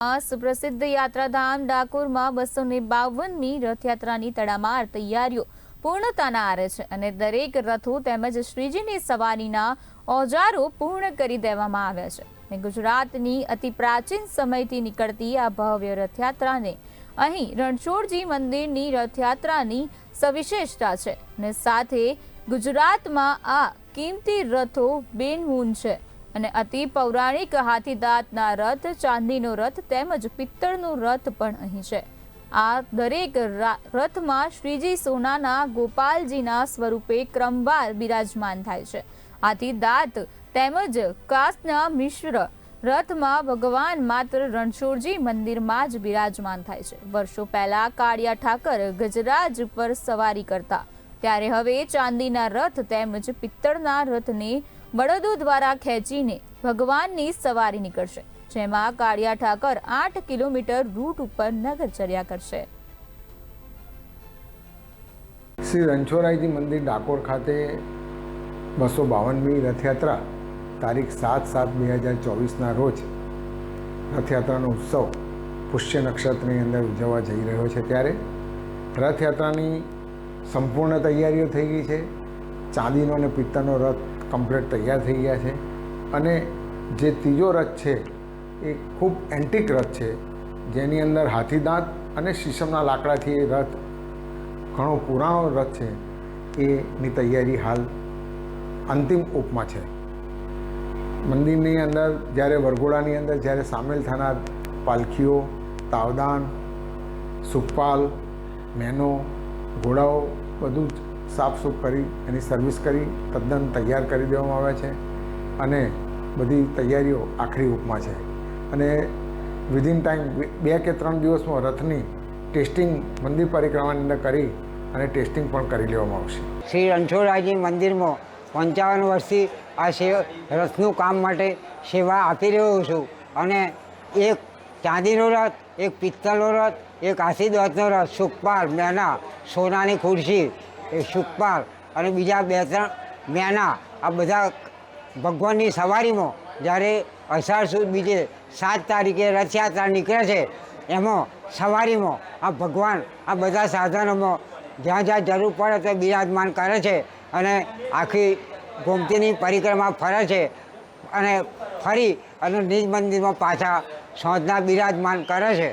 સુપ્રસિદ્ધ યાત્રાધામ ડાકોરમાં બસો ને બાવનમી રથયાત્રાની તડામાર તૈયારીઓ પૂર્ણતાના આરે છે અને દરેક રથો તેમજ શ્રીજીની સવારીના ઓજારો પૂર્ણ કરી દેવામાં આવ્યા છે અને ગુજરાતની અતિ પ્રાચીન સમયથી નીકળતી આ ભવ્ય રથયાત્રાને અહીં રણછોડજી મંદિરની રથયાત્રાની સવિશેષતા છે અને સાથે ગુજરાતમાં આ કિંમતી રથો બેનહૂન છે. અને અતિ પૌરાણિક હાથીદાંતના રથ, ચાંદીનો રથ તેમજ પિત્તળનો રથ પણ અહીં છે. આ દરેક રથમાં શ્રીજી સોનાના ગોપાલજીના સ્વરૂપે ક્રમવાર બિરાજમાન થાય છે. આથી દાંત તેમજ કાસના મિશ્ર રથમાં ભગવાન માત્ર રણછોડજી મંદિરમાં જ બિરાજમાન થાય છે. વર્ષો પહેલા કાળિયા ઠાકર ગજરાજ પર સવારી કરતા. ત્યારે હવે ચાંદીના રથ તેમજ પિત્તળના રથને બળદો દ્વારા ખેંચીને ભગવાનની સવારી નીકળશે, જેમાં કાળિયા ઠાકર આઠ કિલોમીટર રૂટ ઉપર નગરચર્યા કરશે. શ્રી રણછોડરાયજી મંદિર ડાકોર ખાતે બસો બાવનમી રથયાત્રા તારીખ સાત સાત બે હજાર ચોવીસના રોજ રથયાત્રાનો ઉત્સવ પુષ્ય નક્ષત્રની અંદર ઉજવવા જઈ રહ્યો છે ત્યારે. રથયાત્રાની સંપૂર્ણ તૈયારીઓ થઈ ગઈ છે. ચાંદીનો અને પિત્તળનો રથ કમ્પ્લીટ તૈયાર થઈ ગયા છે. અને જે ત્રીજો રથ છે, એ ખૂબ એન્ટિક રથ છે. જેની અંદર હાથીદાંત અને શીશમના લાકડાથી એ રથ, ઘણો પુરાણો રથ છે, એની તૈયારી હાલ અંતિમ ઉપમાં છે. મંદિરની અંદર જ્યારે, વરઘોડાની અંદર જ્યારે સામેલ થનાર પાલખીઓ, તાવદાન, સુખપાલ મેનો ઘોડાઓ બધું જ સાફસૂફ કરી, એની સર્વિસ કરી, તદ્દન તૈયાર કરી દેવામાં આવ્યા છે અને બધી તૈયારીઓ આખરી ઉપમાં છે. અને વિધિન ટાઈમ બે કે ત્રણ દિવસમાં રથની ટેસ્ટિંગ મંદિર પરિક્રમાની અંદર કરી અને ટેસ્ટિંગ પણ કરી લેવામાં આવશે. શ્રી રણછોડરાયજી મંદિરમાં પંચાવન વર્ષથી આ રથનું કામ માટે સેવા આપી રહ્યો છું. અને એક ચાંદીનો રથ, એક પિત્તળનો રથ, એક આશીર્વાદનો રથ સુખપાલ મેના, સોનાની ખુરશી એ સુખપાલ અને બીજા બે ત્રણ મેના આ બધા ભગવાનની સવારીમાં જ્યારે અષાઢ સુદ બીજે સાત તારીખે રથયાત્રા નીકળે છે, એમાં સવારીમાં આ ભગવાન આ બધા સાધનોમાં જ્યાં જ્યાં જરૂર પડે તો બિરાજમાન કરે છે અને આખી ગોમતીની પરિક્રમા ફરે છે અને ફરી અને નિજ મંદિરમાં પાછા સાંજના બિરાજમાન કરે છે.